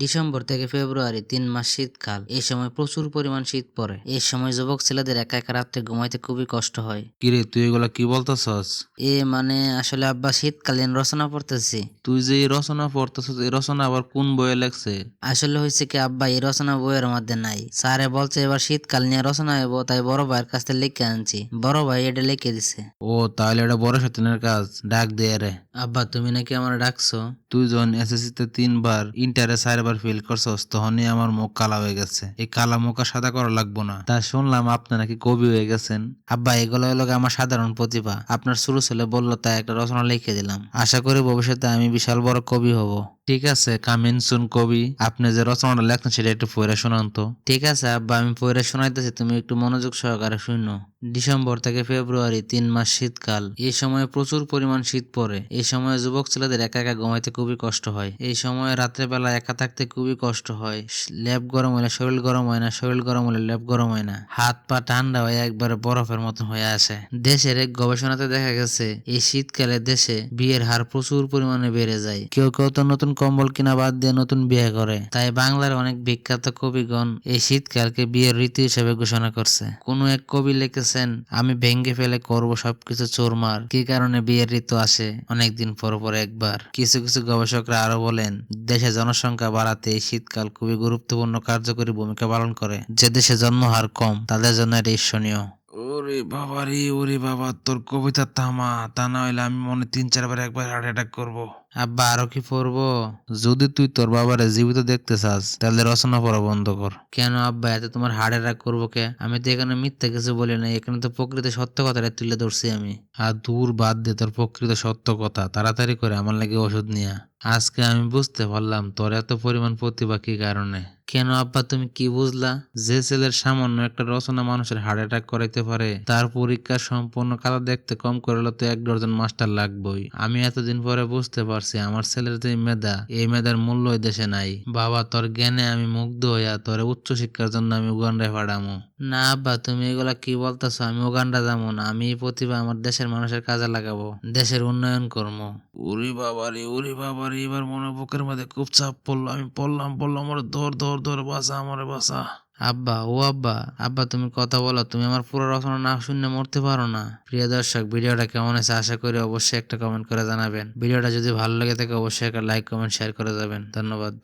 December থেকে ফেব্রুয়ারি তিন মাস শীতকাল। এই সময় প্রচুর পরিমাণ শীত পড়ে। এই সময় যুবক ছেলেদের একা একা রাত্রে ঘুমাইতে খুবই কষ্ট হয়। কিরে তুই এগুলা কি বলতেছস? এ মানে আসলে আব্বা শীতকালীন রচনা পড়তেছি। তুই যে এই রচনা পড়তেছস এই রচনা আবার কোন বইয়ে লেখছে? আসলে হয়েছে কি আব্বা এই রচনা বইয়ের মধ্যে নাই। স্যারে বলছে এবার শীতকাল নিয়ে রচনা হইব তাই বড় ভাইয়ের কাছ থেকে লিখে আনছি। বড় ভাই এটা লিখে দিছে। ও তাহলে এটা বড় সতীনের কাজ ডাক দে রে আব্বা, তুমি নাকি আমার ডাকছো? তুই যখন এসএসসি তে তিনবার ইন্টারে চারবার ফেল করছ তখনই আমার মুখ কালা হয়ে গেছে। এই কালা মুখ সাদা করা লাগবো না। তা শুনলাম আপনি নাকি কবি হয়ে গেছেন। আব্বা, এগুলো হলো আমার সাধারণ প্রতিভা। আপনার শুরু ছেলে বলল, তাই একটা রচনা লিখে দিলাম। আশা করি ভবিষ্যতে আমি বিশাল বড় কবি হব। ঠিক আছে, কামিন সুন কবি। আপনি যে রচনাটা লেখছেন সেটা একটু পড়ে শোনান তো। ঠিক আছে, আব্বা, আমি পড়ে শোনাইতেছি, তুমি একটু মনোযোগ সহকারে শুনো। ডিসেম্বর থেকে ফেব্রুয়ারি, তিন মাস শীতকাল। এই সময় প্রচুর পরিমাণ শীত পড়ে। এই সময় যুবক ছেলেদের একা একা ঘুমাইতে খুবই কষ্ট হয়। এই সময় রাত্রে বেলা একা থাকতে খুবই কষ্ট হয়। ল্যাব গরম হলে শরীর গরম হয় না, শরীর গরম হলে ল্যাব গরম হয় না। হাত পা ঠান্ডা হয়ে একবারে বরফের মতন হয়ে আসে। দেশের এক গবেষণাতে দেখা গেছে, এই শীতকালে দেশে বিয়ের হার প্রচুর পরিমাণে বেড়ে যায়। কেউ কেউ তো নতুন কম্বল কিনা বাদ দিয়ে নতুন বিয়ে করে। তাই বাংলার অনেক বিখ্যাত কবিগণ এই শীতকালকে বিয়ের রীতি হিসেবে ঘোষণা করছে। কোন এক কবি লিখেছেন, আমি ভেঙ্গে ফেলে করব সবকিছু চোরমার। কি কারণে বিয়ের ঋতু আসে? অনেকদিন পর পর একবার। কিছু কিছু গবেষকরা আরও বলেন, দেশে জনসংখ্যা বাড়াতে এই শীতকাল খুবই গুরুত্বপূর্ণ কার্যকরী ভূমিকা পালন করে। যে দেশে জন্মহার কম, তাদের জন্য এটা ঈর্ষণীয় ওরে বাবা রে, ওরে বাবা, তোর কবিতা থামা। তা না হইলে আমি মনে তিন চারবার একবার হার্ট অ্যাটাক করব। আব্বা, আরও কি পড়ব? যদি তুই তোর বাবারে জীবিত দেখতে চাস, তাহলে রচনা পড়া বন্ধ কর। কেন আব্বা, এতে তোমার হার্ট অ্যাটাক করব কে? আমি তো এখানে মিথ্যা কিছু বলি না এখানে তো প্রকৃত সত্য কথাটা তুলে ধরছি আমি। আর দূর বাদ দে তোর প্রকৃত সত্য কথা, তাড়াতাড়ি করে আমার লাগে ওষুধ নিয়া। আজকে আমি বুঝতে পারলাম তোর এত পরিমাণ প্রতিভা কি কারণে। কেন আব্বা তুমি কি বুঝলা? যে ছেলের সামান্য একটা রচনা মানুষের হার্ট অ্যাটাক করাইতে পারে, তার পরীক্ষা সম্পূর্ণ কালা দেখতে কম করলে তো এক ডজন মাস্টার লাগবই। আমি এতদিন পরে বুঝতে পারছি আমার ছেলের যে মেধা, এই মেধার মূল্য দেশে নাই। বাবা, তোর জ্ঞানে আমি মুগ্ধ হইয়া তোর উচ্চ শিক্ষার জন্য আমি উগান্ডায় পাঠামো। না আব্বা তুমি এগুলা কি বলতেছো? আমি ওগান্ডা যাব না। আমি এই প্রতিভা আমার দেশের মানুষের কাজে লাগাবো। দেশের উন্নয়ন করব। উরি বাবা উরি ওরে বাবা রে এবার মনে বুকের মধ্যে খুব চাপ পড়ল। আমি পড়লাম পড়লাম আমার দৌড় দৌড় দৌড় বাসা আমার বাসা আব্বা ও আব্বা আব্বা তুমি কথা বলো তুমি আমার পুরো রচনা না শুনে মরতে পারো না। প্রিয় দর্শক ভিডিওটা কেমন আছে আশা করি অবশ্যই একটা কমেন্ট করে জানাবেন। ভিডিওটা যদি ভালো লেগে থাকে অবশ্যই একটা লাইক কমেন্ট শেয়ার করে যাবেন। ধন্যবাদ।